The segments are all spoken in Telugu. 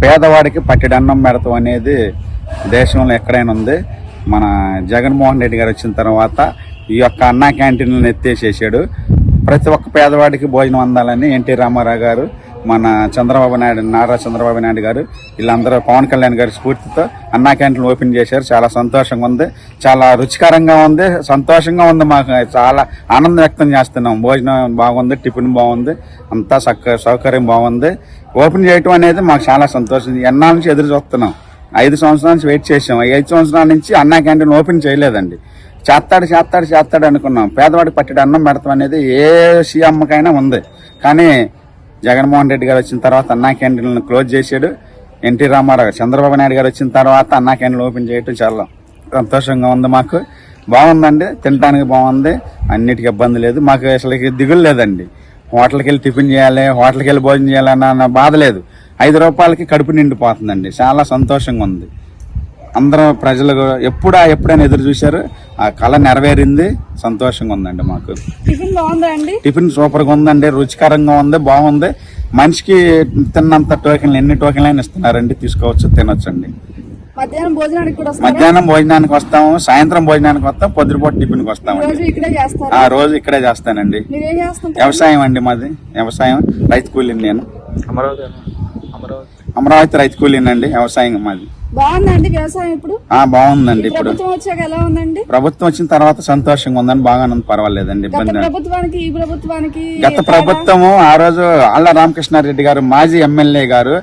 పేదవాడికి పట్టెడన్నం పెడతాం అనేది దేశంలో ఎక్కడైనా ఉంది. మన జగన్మోహన్ రెడ్డి గారు వచ్చిన తర్వాత ఈ యొక్క అన్నా క్యాంటీన్లను ఎత్తేసేసాడు. ప్రతి ఒక్క పేదవాడికి భోజనం అందాలని ఎన్టీ రామారావు గారు మన చంద్రబాబు నాయుడు నారా చంద్రబాబు నాయుడు గారు వీళ్ళందరూ పవన్ కళ్యాణ్ గారి స్ఫూర్తితో అన్నా క్యాంటీన్ ఓపెన్ చేశారు. చాలా సంతోషంగా ఉంది. చాలా రుచికరంగా ఉంది. సంతోషంగా ఉంది మాకు. చాలా ఆనందం వ్యక్తం చేస్తున్నాం. భోజనం బాగుంది టిఫిన్ బాగుంది అంతా సక్క సౌకర్యం బాగుంది. ఓపెన్ చేయటం అనేది మాకు చాలా సంతోషం. ఎన్నాళ్ళ నుంచి ఎదురు చూస్తున్నాం. ఐదు సంవత్సరాల నుంచి వెయిట్ చేసాం. ఐదు సంవత్సరాల నుంచి అన్నా క్యాంటీన్ ఓపెన్ చేయలేదండి. చేస్తాడు చేస్తాడు చేస్తాడు అనుకున్నాం. పేదవాడికి పట్టెడు అన్నం పెడతాం అనేది ఏ సీఎంకైనా ఉంది. కానీ జగన్మోహన్ రెడ్డి గారు వచ్చిన తర్వాత అన్నా క్యాంటీన్లను క్లోజ్ చేశాడు. ఎన్టీ రామారావు చంద్రబాబు నాయుడు గారు వచ్చిన తర్వాత అన్నా క్యాంటీన్ ఓపెన్ చేయటం చాలా సంతోషంగా ఉంది మాకు. బాగుందండి తినడానికి బాగుంది అన్నిటికీ ఇబ్బంది లేదు. మాకు అసలు దిగులు లేదండి. హోటల్కి వెళ్ళి టిఫిన్ చేయాలి హోటల్కి వెళ్ళి భోజనం చేయాలన్న అన్న బాధ లేదు. ఐదు రూపాయలకి కడుపు నిండిపోతుందండి. చాలా సంతోషంగా ఉంది. అందరూ ప్రజలు ఎప్పుడా ఎప్పుడైనా ఎదురు చూశారు. ఆ కళ నెరవేరింది. సంతోషంగా ఉందండి మాకు. టిఫిన్ బాగుందా అండి? టిఫిన్ సూపర్గా ఉందండి. రుచికరంగా ఉంది. బాగుంది. మనిషికి తిన్నంత టోకెన్లు ఎన్ని టోకెన్లు అయినా ఇస్తున్నారండి. తీసుకోవచ్చు తినొచ్చండి. మధ్యాహ్నం భోజనానికి కూడా మధ్యాహ్నం భోజనానికి వస్తాము. సాయంత్రం భోజనానికి వస్తాం. పొద్దుపూట టిఫిన్కి ఈ వస్తామండి రోజు ఇక్కడే చేస్తారా? ఆ రోజు ఇక్కడే చేస్తానండి. వ్యవసాయం అండి మాది. వ్యవసాయం. రైతు కూలీని నేను. అమరావతి అమరావతి రైతు కూలీనండి వ్యవసాయం మాది. బాగుందండి వ్యవసాయం ఇప్పుడు? బాగుందండి ఇప్పుడు. ప్రభుత్వం వచ్చాక ఎలా ఉందండి? ప్రభుత్వం వచ్చిన తర్వాత సంతోషంగా ఉందని బాగా పర్వాలేదండి గత ఇబ్బంది లేదు. ప్రభుత్వానికి ఈ ప్రభుత్వానికి గత? ప్రభుత్వము ఆ రోజు ఆళ్ళ రామకృష్ణారెడ్డి గారు మాజీ ఎమ్మెల్యే గారు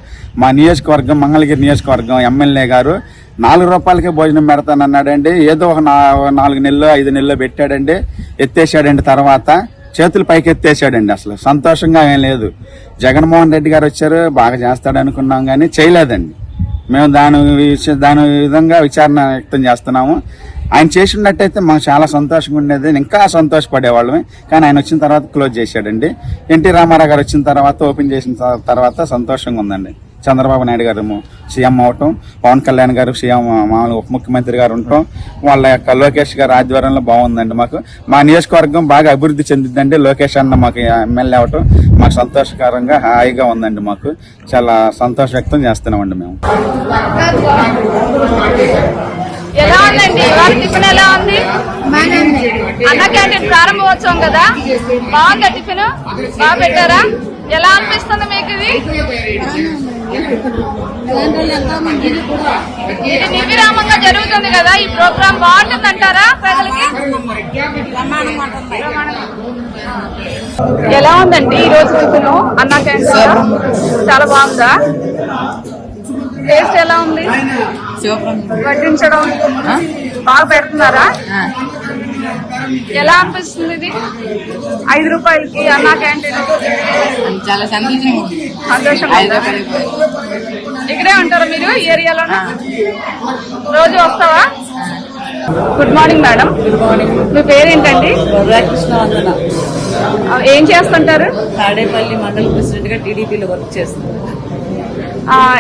మా నియోజకవర్గం మంగళగిరి నియోజకవర్గం ఎమ్మెల్యే గారు నాలుగు రూపాయలకే భోజనం పెడతానన్నాడండి ఏదో ఒక నాలుగు నెలలు ఐదు నెలలు పెట్టాడండి ఎత్తేసాడండి తర్వాత. చేతులు పైకెత్తేసాడండి అసలు. సంతోషంగా ఏం లేదు. జగన్మోహన్ రెడ్డి గారు వచ్చారు బాగా చేస్తాడు అనుకున్నాం కానీ చేయలేదండి. మేము దాని దాని విధంగా విచారణ వ్యక్తం చేస్తున్నాము. ఆయన చేసినట్టయితే మాకు చాలా సంతోషంగా ఉండేది. ఇంకా సంతోషపడేవాళ్ళమే. కానీ ఆయన వచ్చిన తర్వాత క్లోజ్ చేశాడండి. ఎన్టీ రామారావు గారు వచ్చిన తర్వాత ఓపెన్ చేసిన తర్వాత సంతోషంగా ఉందండి. చంద్రబాబు నాయుడు గారు సీఎం అవటం పవన్ కళ్యాణ్ గారు సీఎం మామూలు ఉప ముఖ్యమంత్రి గారు ఉండటం వాళ్ళ యొక్క లోకేష్ గారు ఆధ్వర్యంలో బాగుందండి మాకు. మా నియోజకవర్గం బాగా అభివృద్ధి చెందిందండి లోకేష్ అన్న మాకు ఎమ్మెల్యే అవటం. మాకు సంతోషకరంగా హాయిగా ఉందండి మాకు. చాలా సంతోష వ్యక్తం చేస్తున్నామండి మేము. ఎలా ఉందండి? ఇవాళ టిఫిన్ ఎలా ఉంది? అన్న క్యాంటీన్ ప్రారంభోత్సవం కదా? బాగుందా టిఫిన్? బాగా పెట్టారా? ఎలా అనిపిస్తుంది మీకు ఇది? ఇది నిర్విరామంగా జరుగుతుంది కదా? ఈ ప్రోగ్రామ్ బాగుంటుంది అంటారా ప్రజలకి? ఎలా ఉందండి ఈ రోజు టిఫిన్? అన్న క్యాంటీన్? చాలా బాగుందా? టేస్ట్ ఎలా ఉంది? వడ్డించడం. బాగా పెడుతున్నారా? ఎలా అనిపిస్తుంది ఇది? ఐదు రూపాయలకి అన్నా క్యాంటీన్. చాలా సంతోషం సంతోషంగా ఉందా? ఇక్కడే ఉంటారా మీరు ఈ ఏరియాలో రోజు వస్తావా? గుడ్ మార్నింగ్ మేడం మీ పేరేంటండి? రాధాకృష్ణ వందన ఆ, ఏం చేస్తుంటారు? తాడేపల్లి మండల ప్రెసిడెంట్గా టీడీపీలో వర్క్ చేస్తున్నాను.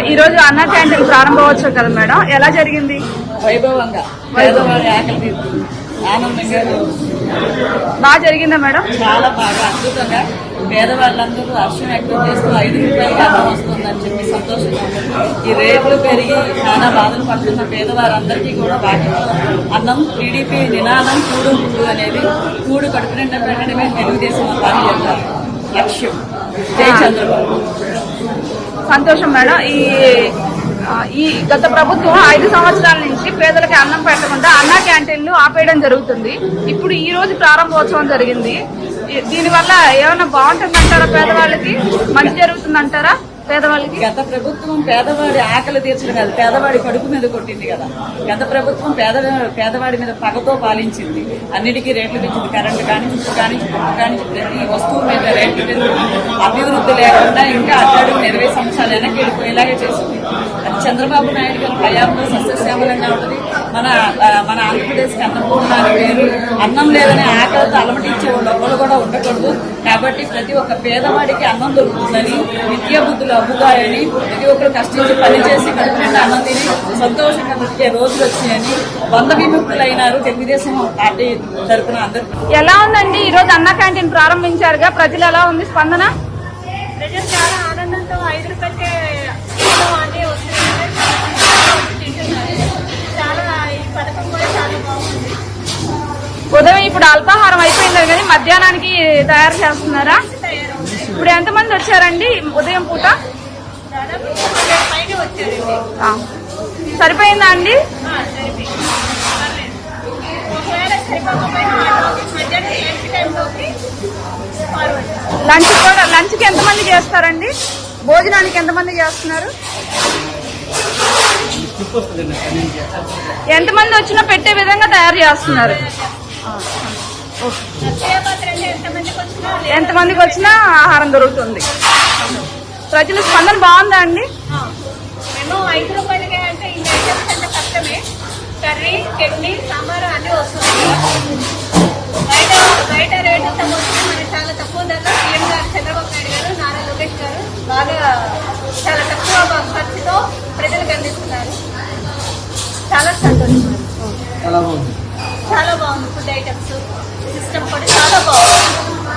ఈ రోజు అన్న క్యాంటీన్ ప్రారంభోత్సవం కదా మేడం. ఎలా జరిగింది? వైభవంగా. ఆనందంగా బాగా జరిగిందా మేడం? చాలా బాగా అద్భుతంగా. పేదవాళ్ళందరూ హర్షం వ్యక్తం చేస్తూ ఐదు రూపాయలకి అన్నం వస్తుందని చెప్పి సంతోషంగా. ఈ రేట్లు పెరిగి చాలా బాధలు పడుతున్న పేదవారందరికీ కూడా బాగా అన్నం టీడీపీ నినాదం కూడు కూడు అనేది కూడు కడుపు నిండా పెట్టడమే తెలుగుదేశం పార్టీ యొక్క లక్ష్యం. జై చంద్రబాబు. సంతోషం మేడం. ఈ ఈ గత ప్రభుత్వం ఐదు సంవత్సరాల నుంచి పేదలకి అన్నం పెట్టకుండా అన్నా క్యాంటీన్లు ఆపేయడం జరుగుతుంది. ఇప్పుడు ఈ రోజు ప్రారంభోత్సవం జరిగింది. దీనివల్ల ఏమైనా బాగుంటుందంటారా పేదవాళ్ళకి? మంచి జరుగుతుందంటారా? పేదవాళ్ళకి? గత ప్రభుత్వం పేదవాడి ఆకలి తీర్చడం కాదు పేదవాడి కడుపు మీద కొట్టింది కదా. గత ప్రభుత్వం పేద పేదవాడి మీద పగతో పాలించింది. అన్నిటికీ రేట్లు పెంచింది కరెంటు కానీ కానీ కానీ ప్రతి వస్తువు మీద రేట్లు అభివృద్ధి లేకుండా ఇంకా అట్లాడు ఇరవై సంవత్సరాలు వెనక్కి వెళ్ళిపోయేలాగే చేసింది. అది చంద్రబాబు నాయుడు గారి హయాంలో సస్యశ్యామలంగా ఉంటుంది మన మన ఆంధ్రప్రదేశ్ అన్నపూర్ణ అని పేరు అన్నం లేదని ఆకలితో అలమటించే వాళ్ళు ఎవరు కూడా ఉండకూడదు. కాబట్టి ప్రతి ఒక్క పేదవాడికి అన్నం దొరుకుతుందని విద్యా బుద్ధులు అబ్బుతాయని ప్రతి ఒక్కరు కష్టించి పనిచేసి నిండా అన్నం తిని సంతోషంగా బ్రతికే రోజులు వచ్చాయని వంద విముక్తులైనారు తెలుగుదేశం పార్టీ తరఫున అందరూ. ఎలా ఉందండి? ఈ రోజు అన్న క్యాంటీన్ ప్రారంభించారుగా. ప్రజలు ఎలా ఉంది? స్పందన? ప్రజలు చాలా ఆనందంతో ఐదు రూపాయలకే అన్నీ వస్తున్నాయి ఉదయం ఇప్పుడు అల్పాహారం అయిపోయింది కానీ మధ్యాహ్నానికి తయారు చేస్తున్నారా? ఇప్పుడు ఎంతమంది వచ్చారండి ఉదయం పూట? సరిపోయిందా అండి? లంచ్ కూడా లంచ్కి ఎంతమంది చేస్తారండి? భోజనానికి ఎంతమంది చేస్తున్నారు? ఎంతమంది వచ్చినా పెట్టే విధంగా తయారు చేస్తున్నారు. అక్షయ అంటే ఎంతమందికి వచ్చినా ఎంతమందికి వచ్చినా ఆహారం దొరుకుతుంది. ప్రజల స్పందన బాగుందా అండి? మేము ఐదు రూపాయలకే అంటే ఈ ఐటమ్స్ అంటే కష్టమే. కర్రీ చట్నీ సాంబార్ అన్నీ వస్తున్నాయి బయట బయట రేటుతో పోతే మనకి చాలా తక్కువ ధరలో సీఎం గారు చంద్రబాబు నాయుడు గారు నారా లోకేష్ గారు బాగా చాలా తక్కువ ఖర్చుతో ప్రజలకు అందిస్తున్నారు. చాలా సంతోషం. చాలా బాగుంది. Food items. సిస్టమ్ కూడా చాలా బాగుంది.